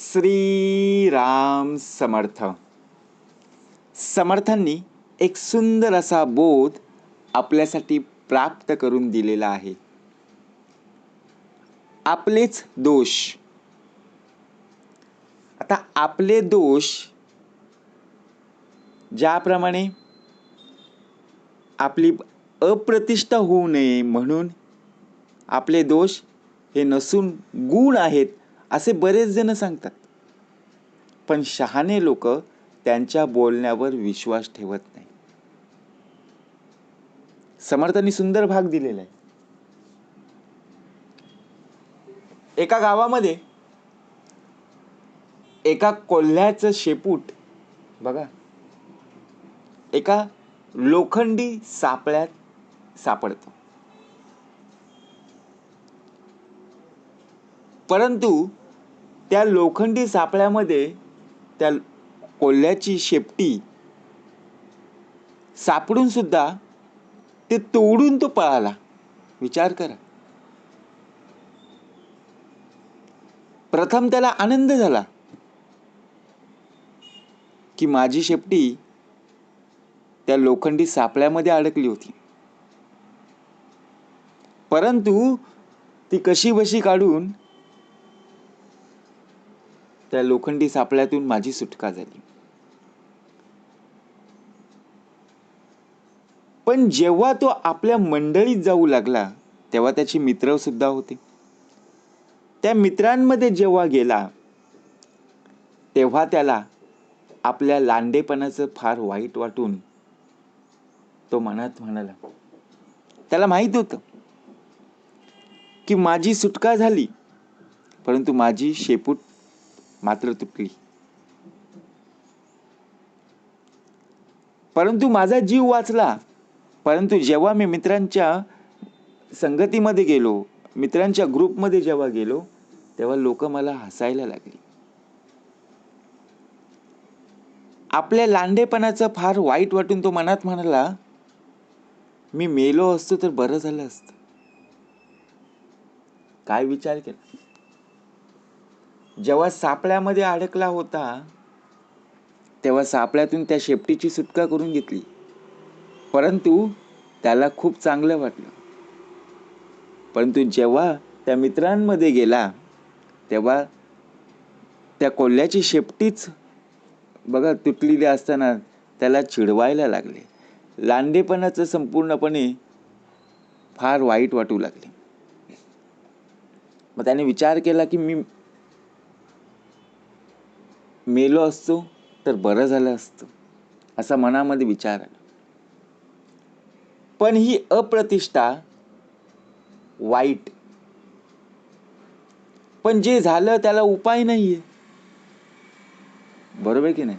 श्री राम समर्थ. समर्थांनी एक सुंदर असा बोध आपल्यासाठी प्राप्त करून दिलेला आहे. आपलेच दोष. आता आपले दोष ज्याप्रमाणे आपली अप्रतिष्ठा होऊ नये म्हणून आपले दोष हे नसून गुण आहेत असे बरेच जण सांगतात. पण शहाणे लोक त्यांच्या बोलण्यावर विश्वास ठेवत नाही. समर्थांनी सुंदर भाग दिलेला आहे. एका गावामध्ये एका कोल्ह्याचं शेपूट बघा. एका लोखंडी सापळ्यात सापडतो. परंतु त्या लोखंडी सापळ्यामध्ये त्या कोल्ह्याची शेपटी सापडून सुद्धा ते तोडून तो पळाला. विचार करा. प्रथम त्याला आनंद झाला की माझी शेपटी त्या लोखंडी सापळ्यामध्ये अडकली होती. परंतु ती कशी बशी काढून त्या लोखंडी सापळ्यातून माझी सुटका झाली. पण जेव्हा तो आपल्या मंडळीत जाऊ लागला तेव्हा त्याचे मित्र सुद्धा होते. त्या मित्रांमध्ये जेव्हा गेला तेव्हा त्याला आपल्या लांडेपणाचं फार वाईट वाटून तो मनात म्हणाला त्याला माहीत होतं की माझी सुटका झाली परंतु माझी शेपूट मात्र तुटली. परंतु माझा जीव वाचला. परंतु जेव्हा मी मित्रांच्या संगतीमध्ये गेलो मित्रांच्या ग्रुपमध्ये जेव्हा गेलो तेव्हा लोक मला हसायला लागली. आपल्या लांडेपणाचं फार वाईट वाटून तो मनात म्हणाला मी मेलो असतो तर बरं झालं असतं. काय विचार केला? जेव्हा सापळ्यामध्ये अडकला होता तेव्हा सापळ्यातून त्या शेपटीची सुटका करून घेतली. परंतु त्याला खूप चांगलं वाटलं. परंतु जेव्हा त्या मित्रांमध्ये गेला तेव्हा त्या कोल्ह्याची शेपटीच बघा तुटलेली असताना त्याला चिडवायला लागले. लांडेपणाचं संपूर्णपणे फार वाईट वाटू लागले. मग त्याने विचार केला की मी मेलो असतो तर बरं झालं असतं. असा मनामध्ये विचार आला पण ही अप्रतिष्ठा वाईट. पण जे झालं त्याला उपाय नाहीये. बरोबर की नाही?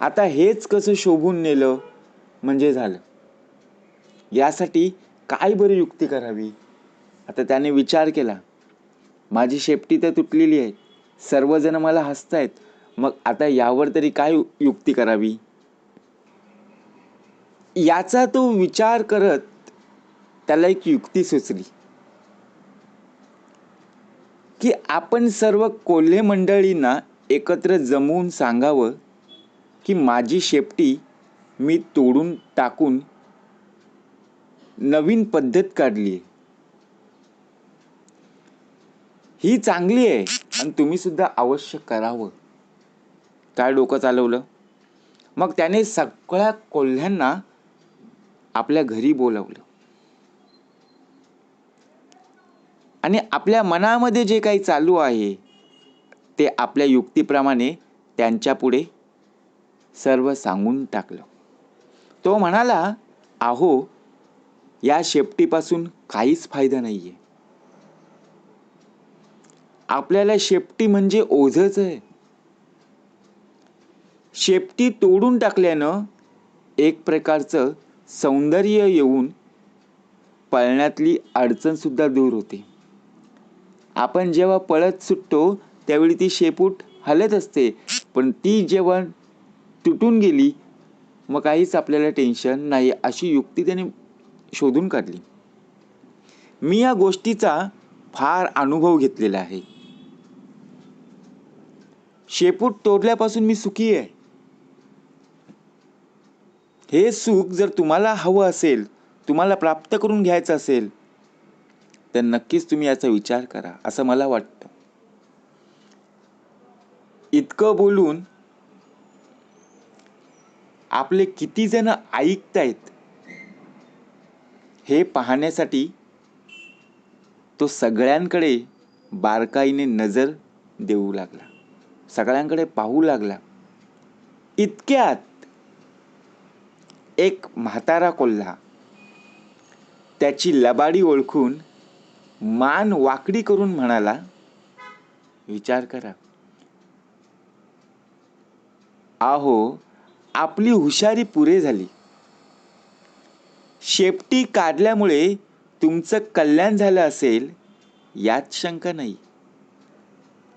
आता हेच कसं शोभून नेलं म्हणजे झालं. यासाठी काय बरी युक्ती करावी? आता त्याने विचार केला. माझी शेपटी तर तुटलेली आहे. सर्वजण मला हसतायत. मग आता यावर तरी काय युक्ती करावी? याचा तो विचार करत त्याला एक युक्ती सुचली. की आपण सर्व कोल्हे मंडळींना एकत्र जमवून सांगावं की माझी शेपटी मी तोडून टाकून नवीन पद्धत काढली ही चांगली आहे. आणि तुम्ही सुद्धा अवश्य करावं. काय डोकं चालवलं? मग त्याने सगळ्या कोल्ह्यांना आपल्या घरी बोलावलं. आणि आपल्या मनामध्ये जे काही चालू आहे ते आपल्या युक्तीप्रमाणे त्यांच्या पुढे सर्व सांगून टाकलं. तो म्हणाला आहो या शेपटीपासून काहीच फायदा नाहीये. आपल्याला शेपटी म्हणजे ओझच आहे. शेपटी तोडून टाकल्यानं एक प्रकारचं सौंदर्य येऊन पळण्यातली अडचण सुद्धा दूर होते. आपण जेव्हा पळत सुटतो त्यावेळी ती शेपूट हलत असते पण ती जेव्हा तुटून गेली मग काहीच आपल्याला टेन्शन नाही अशी युक्ती त्याने शोधून काढली. मी या गोष्टीचा फार अनुभव घेतलेला आहे. शेपूट तोडल्यापासून मी सुखी आहे. हे सुख जर तुम्हाला हवं असेल तुम्हाला प्राप्त करून घ्यायचं असेल तर नक्कीच तुम्ही याचा विचार करा असं मला वाटतं. इतकं बोलून आपले किती जण ऐकतायत हे पाहण्यासाठी तो सगळ्यांकडे बारकाईने नजर देऊ लागला. सगळ्यांकडे पाहू लागला. इतक्यात एक म्हातारा कोल्हा त्याची लबाडी ओळखून मान वाकडी करून म्हणाला विचार करा. आहो आपली हुशारी पुरे झाली. शेपटी काढल्यामुळे तुमचं कल्याण झालं असेल यात शंका नाही.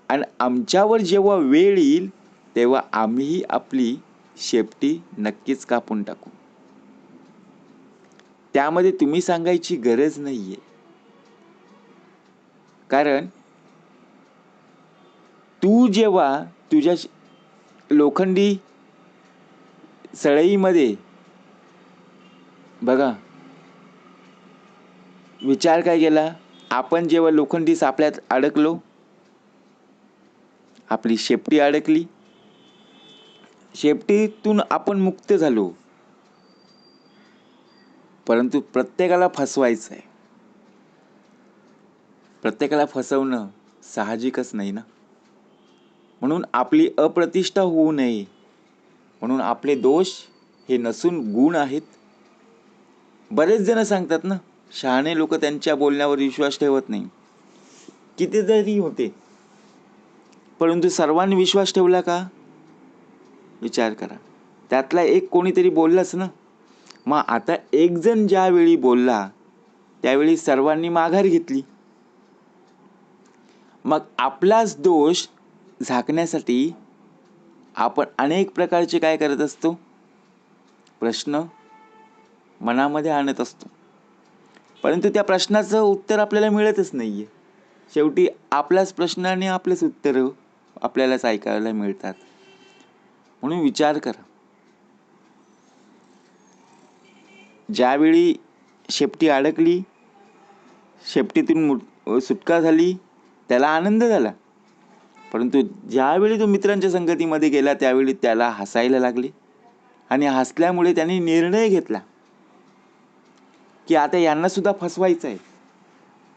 आणि आमच्यावर जेव्हा वेळ येईल तेव्हा आम्हीही आपली शेपटी नक्कीच कापून टाकू. त्यामध्ये तुम्ही सांगायची गरज नाहीये. कारण तू जेव्हा तुझ्या लोखंडी सळईमध्ये बघा विचार काय केला? आपण जेव्हा लोखंडी सापळ्यात अडकलो आपली शेपटी अडकली. शेपटीतून आपण मुक्त झालो. परंतु प्रत्येकाला फसवायचं आहे प्रत्येकाला फसवणं साहजिकच नाही ना? म्हणून आपली अप्रतिष्ठा होऊ नये. म्हणून आपले दोष हे नसून गुण आहेत. बरेच जण सांगतात ना शहाणे लोक त्यांच्या बोलण्यावर विश्वास ठेवत नाही. कितीतरी होते. परंतु सर्वांनी विश्वास ठेवला का? विचार करा. त्यातला एक कोणीतरी बोललाच ना. मग आता एक जण ज्यावेळी बोलला त्यावेळी सर्वांनी माघार घेतली. मग आपलाच दोष झाकण्यासाठी आपण अनेक प्रकारचे काय करत असतो? प्रश्न मनामध्ये आणत असतो. परंतु त्या प्रश्नाचं उत्तर आपल्याला मिळतच नाही आहे शेवटी आपल्याच प्रश्नाने आपलेच उत्तर. आपल्यालाच ऐकायला मिळतात. म्हणून विचार करा. ज्यावेळी शेपटी अडकली शेपटीतून सुटका झाली त्याला आनंद झाला. परंतु ज्यावेळी तो मित्रांच्या संगतीमध्ये गेला त्यावेळी त्याला हसायला लागले आणि हसल्यामुळे त्याने निर्णय घेतला की आता यांनासुद्धा फसवायचं आहे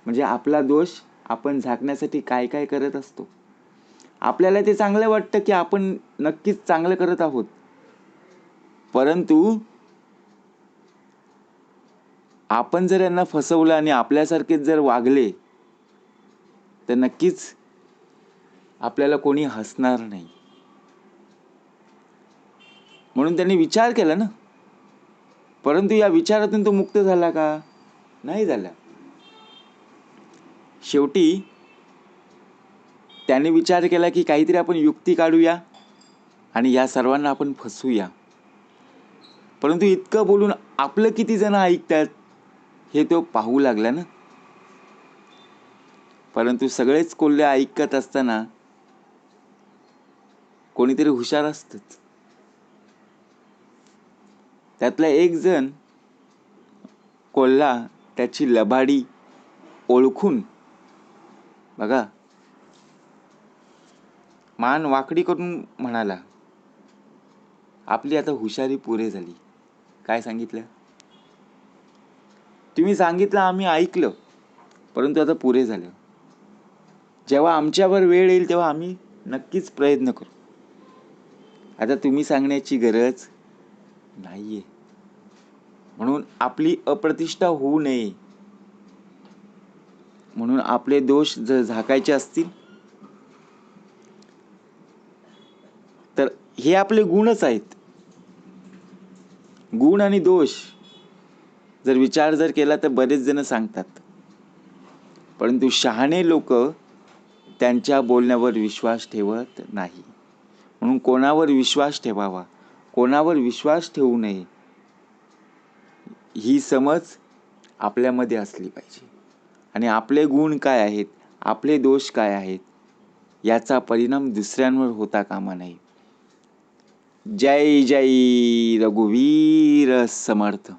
म्हणजे आपला दोष आपण झाकण्यासाठी काय काय करत असतो. आपल्याला ते चांगलं वाटतं की आपण नक्कीच चांगलं करत आहोत. परंतु आपण जर यांना फसवलं आणि आपल्यासारखेच जर वागले तर नक्कीच आपल्याला कोणी हसणार नाही. म्हणून त्यांनी विचार केला ना. परंतु या विचारातून तो मुक्त झाला का? नाही झाला. शेवटी त्याने विचार केला की काहीतरी आपण युक्ती काढूया आणि या सर्वांना आपण फसवूया. परंतु इतकं बोलून आपलं किती जण ऐकतात हे तो पाहू लागला ना. परंतु सगळेच कोल्हे ऐकत असताना कोणीतरी हुशार असतच. त्यातला एक जण कोल्हा त्याची लबाडी ओळखून बघा मान वाकडी करून म्हणाला आपली आता हुशारी पुरे झाली. काय सांगितलं? तुम्ही सांगितलं आम्ही ऐकलं परंतु आता पुरे झालं. जेव्हा आमच्यावर वेळ येईल तेव्हा आम्ही नक्कीच प्रयत्न करू. आता तुम्ही सांगण्याची गरज नाही आहे म्हणून आपली अप्रतिष्ठा होऊ नये. म्हणून आपले दोष जर झाकायचे असतील तर हे आपले गुणच आहेत. गुण आणि दोष जर विचार जर केला तर बरेच जण सांगतात. परंतु शहाणे लोक त्यांच्या बोलण्यावर विश्वास ठेवत नाही. म्हणून कोणावर विश्वास ठेवावा कोणावर विश्वास ठेवू नये ही समज आपल्यामध्ये असली पाहिजे. आणि आपले गुण काय आहेत आपले दोष काय आहेत याचा परिणाम दुसऱ्यांवर होता कामा नये. जय जय रघुवीर समर्थ.